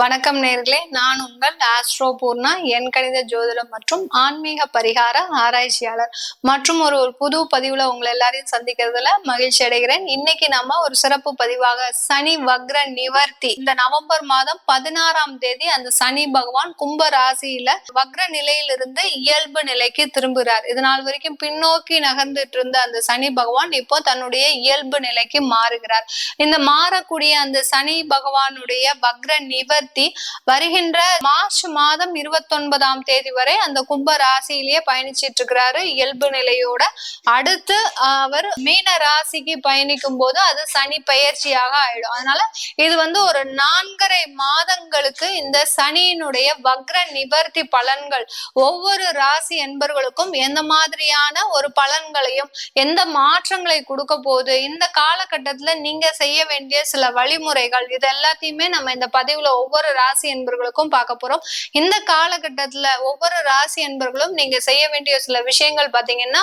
வணக்கம் நேர்களே. நான் உங்கள் ஆஸ்ட்ரோ பூர்ணா என் கணித ஜோதிடம் மற்றும் ஆன்மீக பரிகார ஆராய்ச்சியாளர். மற்றும் ஒரு ஒரு புது பதிவுல உங்களை எல்லாரையும் சந்திக்கிறதுல மகிழ்ச்சி அடைகிறேன். இன்னைக்கு நம்ம ஒரு சிறப்பு பதிவாக சனி வக்ர நிவர்த்தி. இந்த நவம்பர் மாதம் பதினாறாம் தேதி அந்த சனி பகவான் கும்ப ராசியில வக்ர நிலையிலிருந்து இயல்பு நிலைக்கு திரும்புகிறார் இது நாள் வரைக்கும் பின்னோக்கி நகர்ந்துட்டு இருந்த அந்த சனி பகவான் இப்போ தன்னுடைய இயல்பு நிலைக்கு மாறுகிறார். இந்த மாறக்கூடிய அந்த சனி பகவானுடைய வக்ர நிவர்த்தி வருகின்ற மார்ச் மாதம் இருபத்தி ஒன்பதாம் தேதி வரை அந்த கும்ப ராசியிலேயே பயணிச்சிட்டு இருக்கிறாரு. இயல்பு நிலையோட அடுத்து அவர் மீன ராசிக்கு பயணிக்கும் போது அது சனி பயிற்சியாக ஆயிடும். அதனால இது வந்து ஒரு நான்கரை மாதங்களுக்கு இந்த சனியினுடைய வக்ர நிவர்த்தி பலன்கள் ஒவ்வொரு ராசி என்பர்களுக்கும் எந்த மாதிரியான ஒரு பலன்களையும் எந்த மாற்றங்களை கொடுக்க போகுது இந்த காலகட்டத்துல நீங்க செய்ய வேண்டிய சில வழிமுறைகள் இது எல்லாத்தையுமே நம்ம இந்த பதிவுல ஒவ்வொரு ராசி என்பர்களுக்கும் பார்க்க போறோம். இந்த காலகட்டத்துல ஒவ்வொரு ராசி என்பர்களும் நீங்க செய்ய வேண்டிய சில விஷயங்கள் பாத்தீங்கன்னா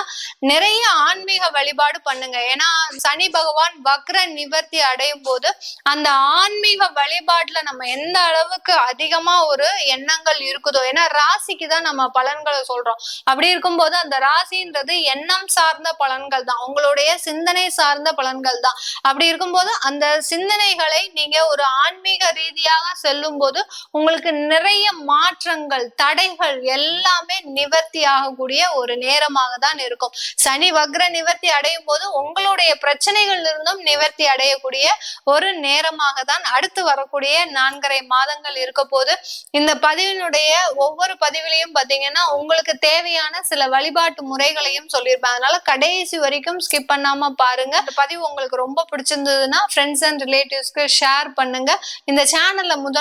நிறைய ஆன்மீக வழிபாடு பண்ணுங்க. ஏன்னா சனி பகவான் வக்ர நிவர்த்தி அடையும் போது அந்த ஆன்மீக வழிபாட்டுல நம்ம எந்த அளவுக்கு அதிகமா ஒரு எண்ணங்கள் இருக்குதோ ஏன்னா ராசிக்கு தான் நம்ம பலன்களை சொல்றோம். அப்படி இருக்கும்போது அந்த ராசின்றது எண்ணம் சார்ந்த பலன்கள் தான். உங்களுடைய சிந்தனை சார்ந்த பலன்கள் தான். அப்படி இருக்கும்போது அந்த சிந்தனைகளை நீங்க ஒரு ஆன்மீக ரீதியாக சொல்லும் போது உங்களுக்கு நிறைய மாற்றங்கள் தடைகள் எல்லாமே நிவர்த்தி ஆகக்கூடிய ஒரு நேரமாக தான் இருக்கும். சனி வக்ர நிவர்த்தி அடையும் போது உங்களுடைய பிரச்சனைகள் இருந்தும் நிவர்த்தி அடையக்கூடிய ஒரு நேரமாக தான் அடுத்து வரக்கூடிய நான்கரை மாதங்கள் இருக்க போது இந்த பதிவினுடைய ஒவ்வொரு பதிவிலையும் பாத்தீங்கன்னா உங்களுக்கு தேவையான சில வழிபாட்டு முறைகளையும் சொல்லியிருப்பேன். அதனால கடைசி வரைக்கும் ஸ்கிப் பண்ணாம பாருங்க. இந்த பதிவு உங்களுக்கு ரொம்ப பிடிச்சிருந்ததுன்னா ஃப்ரெண்ட்ஸ் அண்ட் ரிலேட்டிவ்ஸ்க்கு ஷேர் பண்ணுங்க. இந்த சேனல்ல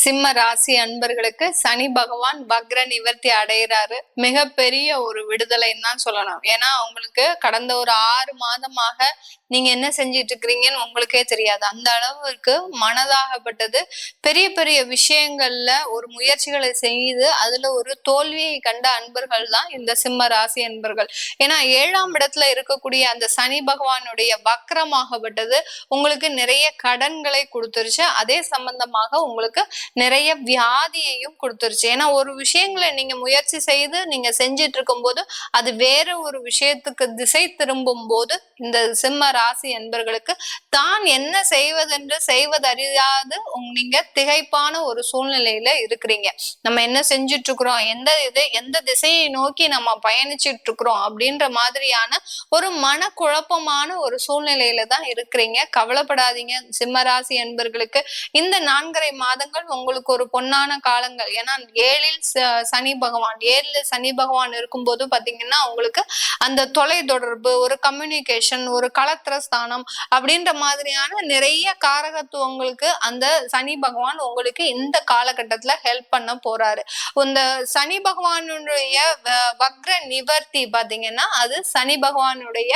சிம்ம ராசி அன்பர்களுக்கு சனி பகவான் வக்ர நிவர்த்தி அடைகிறாரு மிகப்பெரிய ஒரு விடுதலைன்னு தான் சொல்லலாம் ஏன்னா உங்களுக்கு கடந்த ஒரு ஆறு மாதமாக நீங்க என்ன செஞ்சிட்டு இருக்கிறீங்கன்னு உங்களுக்கே தெரியாது. அந்த அளவுக்கு மனதாகப்பட்டது. பெரிய பெரிய விஷயங்கள்ல ஒரு முயற்சிகளை செய்து அதுல ஒரு தோல்வியை கண்ட அன்பர்கள் தான் இந்த சிம்ம ராசி அன்பர்கள். ஏன்னா ஏழாம் இடத்துல இருக்கக்கூடிய அந்த சனி பகவானுடைய வக்ரமாகப்பட்டது உங்களுக்கு நிறைய கடன்களை கொடுத்துருச்சு. அதே சம்பந்தமாக உங்களுக்கு நிறைய வியாதியையும் கொடுத்துருச்சு. ஏன்னா ஒரு விஷயங்களை நீங்க முயற்சி செய்து நீங்க செஞ்சிட்டு இருக்கும் போது அது வேற ஒரு விஷயத்துக்கு திசை திரும்பும் போது இந்த சிம்ம ராசி என்பர்களுக்கு தான் என்ன செய்வதென்று செய்வதறியாது நீங்க திகைப்பான ஒரு சூழ்நிலையில இருக்கிறீங்க. நம்ம என்ன செஞ்சிட்டு இருக்கிறோம் எந்த இது எந்த திசையை நோக்கி நம்ம பயணிச்சிட்டு இருக்கிறோம் அப்படின்ற மாதிரியான ஒரு மனக்குழப்பமான ஒரு சூழ்நிலையில தான் இருக்கிறீங்க. கவலைப்படாதீங்க. சிம்மராசி என்பர்களுக்கு இந்த நான்கரை மாதங்கள் உங்களுக்கு ஒரு பொன்னான காலங்கள். ஏன்னா ஏழில் சனி பகவான் ஏழில் சனி பகவான் இருக்கும்போது பாத்தீங்கன்னா உங்களுக்கு அந்த தொலை தொடர்பு ஒரு கம்யூனிகேஷன் ஒரு களத்திர ஸ்தானம் அப்படின்ற மாதிரியான நிறைய காரகத்துவங்களுக்கு அந்த சனி பகவான் உங்களுக்கு இந்த காலகட்டத்துல ஹெல்ப் பண்ண போறாரு. இந்த சனி பகவானுடைய வக்ர நிவர்த்தி பாத்தீங்கன்னா அது சனி பகவானுடைய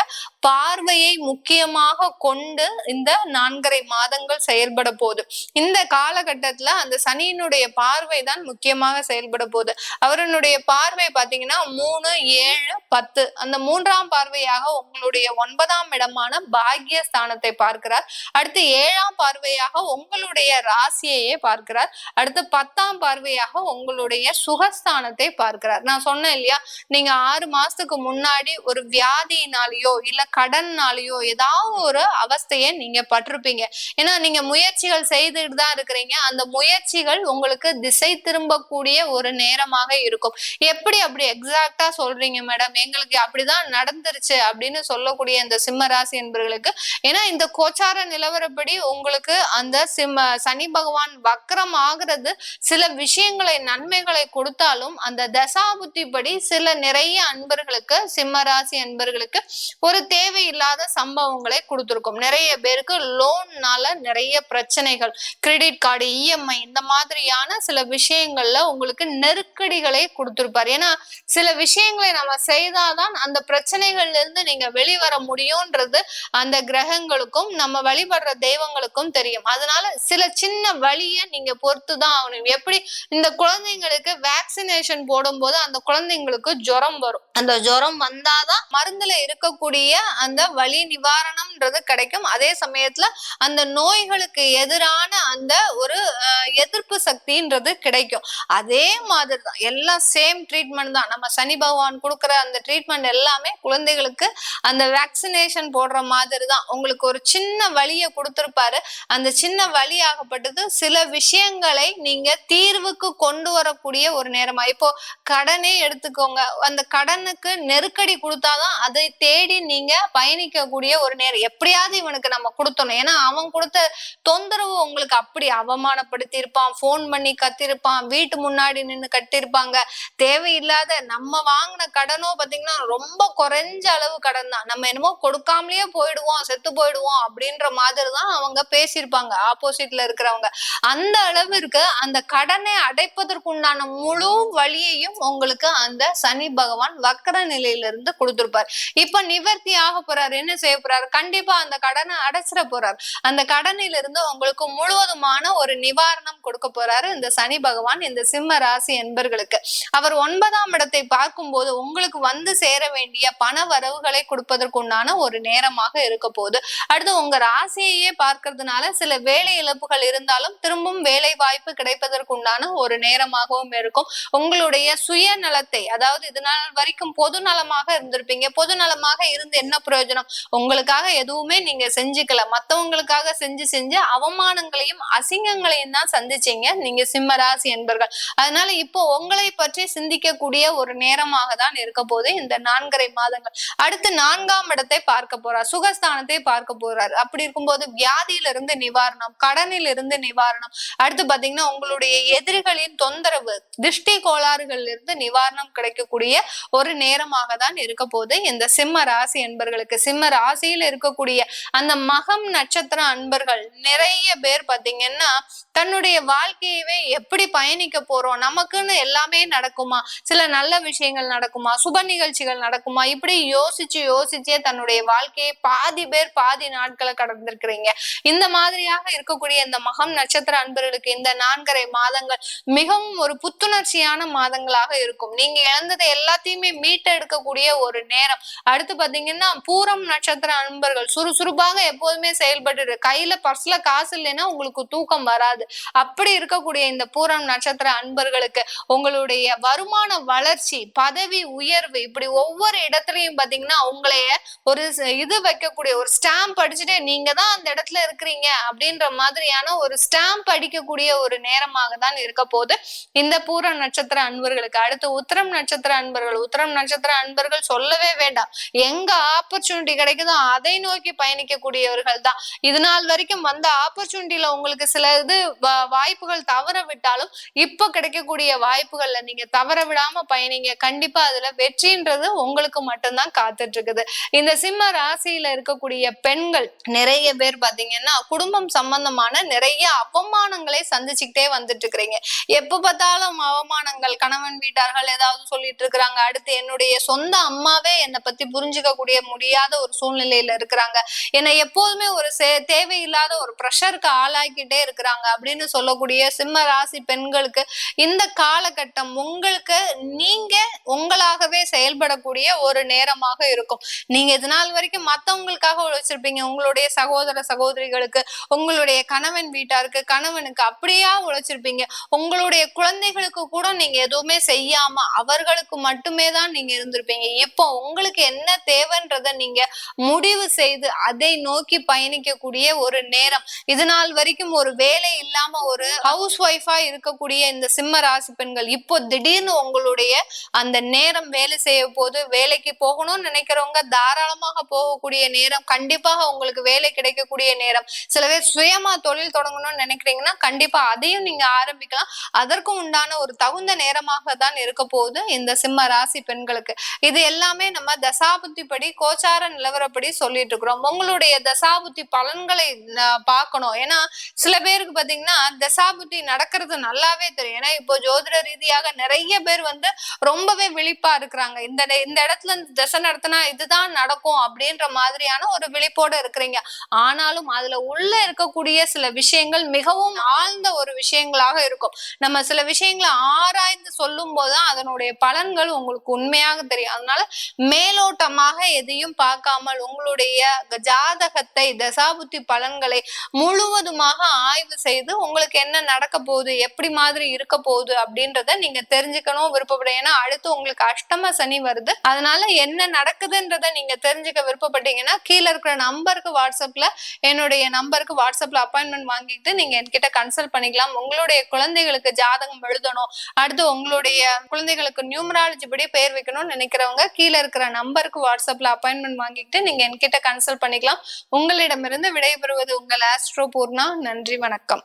பார்வையை முக்கியமாக கொண்டு இந்த நான்கரை மாதங்கள் செயல்பட போகுது. இந்த காலகட்டத்துல அந்த சனியினுடைய பார்வை தான் முக்கியமாக செயல்பட போகுது. அவருடைய பார்வை பாத்தீங்கன்னா மூணு ஏழு பத்து. அந்த மூன்றாம் பார்வையாக உங்களுடைய ஒன்பதாம் இடமான பாக்கிய ஸ்தானத்தை பார்க்கிறார். அடுத்து ஏழாம் பார்வையாக உங்களுடைய ராசியையே பார்க்கிறார். அடுத்து பத்தாம் பார்வையாக உங்களுடைய சுகஸ்தானத்தை பார்க்கிறார். நான் சொன்னேன் இல்லையா? நீங்க ஆறு மாசத்துக்கு முன்னாடி ஒரு வியாதியினாலேயோ இல்ல கடன்னாலேயோ ஏதாவது ஒரு அவஸ்தையை நீங்க பட்டிருப்பீங்க. ஏன்னா நீங்க முயற்சிகள் செய்துட்டு தான் இருக்கிறீங்க. அந்த முயற்சி முயற்சிகள் உங்களுக்கு திசை திரும்பக்கூடிய ஒரு நேரமாக இருக்கும். எப்படி அப்படி எக்ஸாக்டா சொல்றீங்க மேடம் எங்களுக்கு அப்படிதான் நடந்துருச்சு அப்படின்னு சொல்லக்கூடிய இந்த சிம்ம ராசி என்பர்களுக்கு ஏன்னா இந்த கோச்சார நிலவரப்படி உங்களுக்கு அந்த சிம்ம சனி பகவான் வக்கரம் ஆகிறது சில விஷயங்களை நன்மைகளை கொடுத்தாலும் அந்த தசாபுத்தி படி சில நிறைய அன்பர்களுக்கு சிம்ம ராசி அன்பர்களுக்கு ஒரு தேவையில்லாத சம்பவங்களை கொடுத்துருக்கும். நிறைய பேருக்கு லோன்னால நிறைய பிரச்சனைகள் கிரெடிட் கார்டு இஎம்ஐ இந்த மாதிரியான சில விஷயங்கள்ல உங்களுக்கு நெருக்கடிகளை கொடுத்துருப்பாரு. ஏன்னா சில விஷயங்களை நம்ம செய்தாதான் அந்த பிரச்சனைகள்ல இருந்து நீங்க வெளிவர முடியும்ன்றது அந்த கிரகங்களுக்கும் நம்ம வழிபடுற தெய்வங்களுக்கும் தெரியும். அதனால சில சின்ன வழிய நீங்க பொறுத்துதான் ஆகணும். எப்படி இந்த குழந்தைங்களுக்கு வேக்சினேஷன் போடும்போது அந்த குழந்தைங்களுக்கு ஜுரம் வரும். அந்த ஜுரம் வந்தாதான் மருந்துல இருக்கக்கூடிய அந்த வலி நிவாரணம்ன்றது கிடைக்கும். அதே சமயத்துல அந்த நோய்களுக்கு எதிரான அந்த ஒரு எதிர்ப்பு சக்தின்றது கிடைக்கும். அதே மாதிரி தான் எல்லாம் சேம் ட்ரீட்மெண்ட் தான். நம்ம சனி பகவான் கொடுக்குற அந்த ட்ரீட்மெண்ட் எல்லாமே குழந்தைகளுக்கு அந்த வேக்சினேஷன் போடுற மாதிரி தான் உங்களுக்கு ஒரு சின்ன வழியை கொடுத்துருப்பாரு. அந்த சின்ன வழி ஆகப்பட்டது சில விஷயங்களை நீங்க தீர்வுக்கு கொண்டு வரக்கூடிய ஒரு நேரமா. இப்போ கடனே எடுத்துக்கோங்க. அந்த கடனுக்கு நெருக்கடி கொடுத்தாதான் அதை தேடி நீங்க பயணிக்கக்கூடிய ஒரு நேரம். எப்படியாவது இவனுக்கு நம்ம கொடுத்தணும். ஏன்னா அவன் கொடுத்த தொந்தரவு உங்களுக்கு அப்படி அவமானப்படுத்தி கட்டியிருப்பான் போன் பண்ணி கத்திருப்பான் வீட்டு முன்னாடி நின்று கட்டியிருப்பாங்க தேவையில்லாத நம்ம வாங்கின கடனோ பாத்தீங்கன்னா ரொம்ப குறைஞ்ச அளவு கடன் தான் நம்ம என்னமோ கொடுக்காமலேயே போயிடுவோம் செத்து போயிடுவோம் அப்படின்ற மாதிரி தான் அவங்க பேசியிருப்பாங்க ஆப்போசிட்ல இருக்கிறவங்க. அந்த அளவிற்கு அந்த கடனை அடைப்பதற்குண்டான முழு வழியையும் உங்களுக்கு அந்த சனி பகவான் வக்கர நிலையிலிருந்து கொடுத்துருப்பார். இப்ப நிவர்த்தி ஆக போறாரு என்ன செய்ய போறாரு? கண்டிப்பா அந்த கடனை அடைச்சிட போறார். அந்த கடனிலிருந்து உங்களுக்கு முழுவதுமான ஒரு நிவாரணம் கொடுக்க போறாரு இந்த சனி பகவான் இந்த சிம்ம ராசி என்பர்களுக்கு. அவர் ஒன்பதாம் இடத்தை பார்க்கும்போது உங்களுக்கு வந்து சேர வேண்டிய பண வரவுகளை கொடுப்பதற்குண்டான ஒரு நேரமாக இருக்க போகுது. அடுத்து உங்க ராசியையே பார்க்கறதுனால சில வேலை இழப்புகள் இருந்தாலும் திரும்பவும் வேலை வாய்ப்பு கிடைப்பதற்குண்டான ஒரு நேரமாகவும் இருக்கும். உங்களுடைய சுயநலத்தை அதாவது இது நாள் வரைக்கும் பொது நலமாக இருந்திருப்பீங்க. பொது நலமாக இருந்து என்ன பிரயோஜனம்? உங்களுக்காக எதுவுமே நீங்க செஞ்சுக்கல. மத்தவங்களுக்காக செஞ்சு செஞ்சு அவமானங்களையும் அசிங்கங்களையும் தான் சந்திச்சீங்க. நீங்க சிம்மராசி என்பர்கள். அதனால இப்போ உங்களை பற்றி சிந்திக்கக்கூடிய ஒரு நேரமாக தான் இருக்க போது இந்த நான்கரை மாதங்கள். அடுத்து நான்காம் இடத்தை பார்க்க போறார். சுகஸ்தானத்தை பார்க்க போறாரு. அப்படி இருக்கும்போது வியாதியில இருந்து நிவாரணம் கடனில் இருந்து நிவாரணம். அடுத்து பாத்தீங்கன்னா உங்களுடைய எதிரிகளின் தொந்தரவு திருஷ்டி கோளாறுகள்ல இருந்து நிவாரணம் கிடைக்கக்கூடிய ஒரு நேரமாக தான் இருக்க போது இந்த சிம்ம ராசி என்பர்களுக்கு. சிம்ம ராசியில் இருக்கக்கூடிய அந்த மகம் நட்சத்திர அன்பர்கள் நிறைய பேர் பாத்தீங்கன்னா தன்னுடைய வாழ்க்கையவே எப்படி பயணிக்க போறோம்? நமக்குன்னு எல்லாமே நடக்குமா? சில நல்ல விஷயங்கள் நடக்குமா? சுப நிகழ்ச்சிகள் நடக்குமா? இப்படி யோசிச்சு யோசிச்சே தன்னுடைய வாழ்க்கையை பாதி பேர் பாதி நாட்களை கடந்திருக்கிறீங்க. இந்த மாதிரியாக இருக்கக்கூடிய இந்த மகம் நட்சத்திர அன்பர்களுக்கு இந்த நான்கரை மாதங்கள் மிகவும் ஒரு புத்துணர்ச்சியான மாதங்களாக இருக்கும். நீங்க இழந்ததை எல்லாத்தையுமே மீட்டெடுக்கக்கூடிய ஒரு நேரம். அடுத்து பாத்தீங்கன்னா பூரம் நட்சத்திர அன்பர்கள் சுறுசுறுப்பாக எப்போதுமே செயல்பட்டு கையில பர்ஸ்ல காசு இல்லைன்னா உங்களுக்கு தூக்கம் வராது. அப்படி இருக்கக்கூடிய இந்த பூரம் நட்சத்திர அன்பர்களுக்கு உங்களுடைய வருமான வளர்ச்சி பதவி உயர்வு இப்படி ஒவ்வொரு இடத்துலயும் பாத்தீங்கன்னா உங்களைய ஒரு இது வைக்கக்கூடிய ஒரு ஸ்டாம்ப் அடிச்சுட்டு நீங்க தான் அந்த இடத்துல இருக்கிறீங்க அப்படின்ற மாதிரியான ஒரு ஸ்டாம்ப் அடிக்கக்கூடிய ஒரு நேரமாக தான் இருக்க போது இந்த பூர நட்சத்திர அன்பர்களுக்கு அடுத்து உத்தரம் நட்சத்திர அன்பர்கள் உத்தரம் நட்சத்திர அன்பர்கள் சொல்லவே வேண்டாம். எங்க ஆப்பர்ச்சுனிட்டி கிடைக்குதோ அதை நோக்கி பயணிக்கக்கூடியவர்கள் தான். இது நாள் வரைக்கும் வந்த ஆப்பர்ச்சுனிட்டியில உங்களுக்கு சில இது வாய்ப்புகள் தவற விட்டாலும் இப்ப கிடைக்கக்கூடிய வாய்ப்புகள்ல நீங்க தவற விடாம பயணிங்க. கண்டிப்பா அதுல வெற்றின்றது உங்களுக்கு மட்டும்தான் காத்துட்டு இருக்குது இந்த சிம்ம ராசியில இருக்கக்கூடிய பெண்கள் நிறைய பேர் பாத்தீங்கன்னா குடும்பம் சம்பந்தமான நிறைய அவமானங்களை சந்திச்சுக்கிட்டே வந்துட்டு இருக்கிறீங்க எப்ப பார்த்தாலும் அவமானங்கள் கணவன் வீட்டார்கள் ஏதாவது சொல்லிட்டு இருக்கிறாங்க அடுத்து என்னுடைய சொந்த அம்மாவே என்னை பத்தி புரிஞ்சுக்க கூடிய முடியாத ஒரு சூழ்நிலையில இருக்கிறாங்க. என்னை எப்போதுமே ஒரு தேவையில்லாத ஒரு ப்ரெஷருக்கு ஆளாக்கிட்டே இருக்கிறாங்க. அப்படின்னு சொல்லக்கூடிய சிம்ம ராசி பெண்களுக்கு இந்த காலகட்டம் உங்களுக்கு நீங்க உங்களாகவே செயல்படக்கூடிய ஒரு நேரமாக இருக்கும். நீங்க இது நாள் வரைக்கும் மத்தவங்களுக்காக உழைச்சிருப்பீங்க. உங்களுடைய சகோதர சகோதரிகளுக்கு உங்களுடைய கணவன் வீட்டாருக்கு கணவனுக்கு அப்படியா உழைச்சிருப்பீங்க. உங்களுடைய குழந்தைகளுக்கு கூட நீங்க எதுவுமே செய்யாம அவர்களுக்கு மட்டுமே தான் நீங்க இருந்திருப்பீங்க. இப்போ உங்களுக்கு என்ன தேவைன்றத நீங்க முடிவு செய்து அதை நோக்கி பயணிக்கக்கூடிய ஒரு நேரம். இது நாள் வரைக்கும் ஒரு வேலை இல்லாம ஒரு ஹவுஸ் ஒய்ஃபா இருக்கக்கூடிய இந்த சிம்ம ராசி பெண்கள் இப்போ திடீர்னு உங்களுடைய அந்த நேரம் வேலை செய்ய போது வேலைக்கு போகணும்னு நினைக்கிறவங்க தாராளமாக போகக்கூடிய நேரம் கண்டிப்பாக உங்களுக்கு வேலை கிடைக்கக்கூடிய நேரம். சில பேர் சுயமா தொழில் தொடங்கணும்னு நினைக்கிறீங்கன்னா கண்டிப்பா அதையும் நீங்க ஆரம்பிக்கலாம். அதற்கும் உண்டான ஒரு தகுந்த நேரமாக தான் இருக்க போகுது இந்த சிம்ம ராசி பெண்களுக்கு. இது எல்லாமே நம்ம தசாபுத்தி படி கோச்சார நிலவரப்படி சொல்லிட்டு இருக்கிறோம். உங்களுடைய தசாபுத்தி பலன்களை பார்க்கணும். ஏன்னா சில பேருக்கு பாத்தீங்கன்னா பாத்தீங்கன்னா தசாபுத்தி நடக்கிறது நல்லாவே தெரியும். ஏன்னா இப்போ ஜோதிட ரீதியாக நிறைய பேர் வந்து ரொம்பவே விழிப்பா இருக்கிறாங்க. இந்த இந்த இடத்துல இருந்து தசை நடத்தினா இதுதான் நடக்கும் அப்படின்ற மாதிரியான ஒரு விழிப்போட இருக்கிறீங்க. ஆனாலும் அதுல உள்ள இருக்கக்கூடிய சில விஷயங்கள் மிகவும் ஆழ்ந்த ஒரு விஷயங்களாக இருக்கும். நம்ம சில விஷயங்களை ஆராய்ந்து சொல்லும் போதுதான் அதனுடைய பலன்கள் உங்களுக்கு உண்மையாக தெரியும். அதனால மேலோட்டமாக எதையும் பார்க்காமல் உங்களுடைய ஜாதகத்தை தசாபுத்தி பலன்களை முழுவதுமாக ஆய்வு செய்து உங்களுக்கு என்ன நடக்க போகுது எப்படி மாதிரி இருக்க போகுது அப்படின்றத நீங்க தெரிஞ்சுக்கணும் விருப்பப்படும் ஏன்னா அடுத்து உங்களுக்கு அஷ்டம சனி வருது. அதனால என்ன நடக்குதுன்றத நீங்க தெரிஞ்சுக்க விருப்பப்பட்டீங்கன்னா கீழே இருக்கிற நம்பருக்கு வாட்ஸ்அப்ல என்னுடைய நம்பருக்கு வாட்ஸ்அப்ல அப்பாயின்மெண்ட் வாங்கிட்டு நீங்க என்கிட்ட கன்சல்ட் பண்ணிக்கலாம். உங்களுடைய குழந்தைகளுக்கு ஜாதகம் எழுதணும். அடுத்து உங்களுடைய குழந்தைகளுக்கு நியூமராலஜி படி பெயர் வைக்கணும்னு நினைக்கிறவங்க கீழே இருக்கிற நம்பருக்கு வாட்ஸ்அப்ல அப்பாயின்மெண்ட் வாங்கிட்டு நீங்க என்கிட்ட கன்சல்ட் பண்ணிக்கலாம். உங்களிடமிருந்து விடைபெறுவது உங்கள் ஆஸ்ட்ரோ பூர்ணா நன்றி வணக்கம்.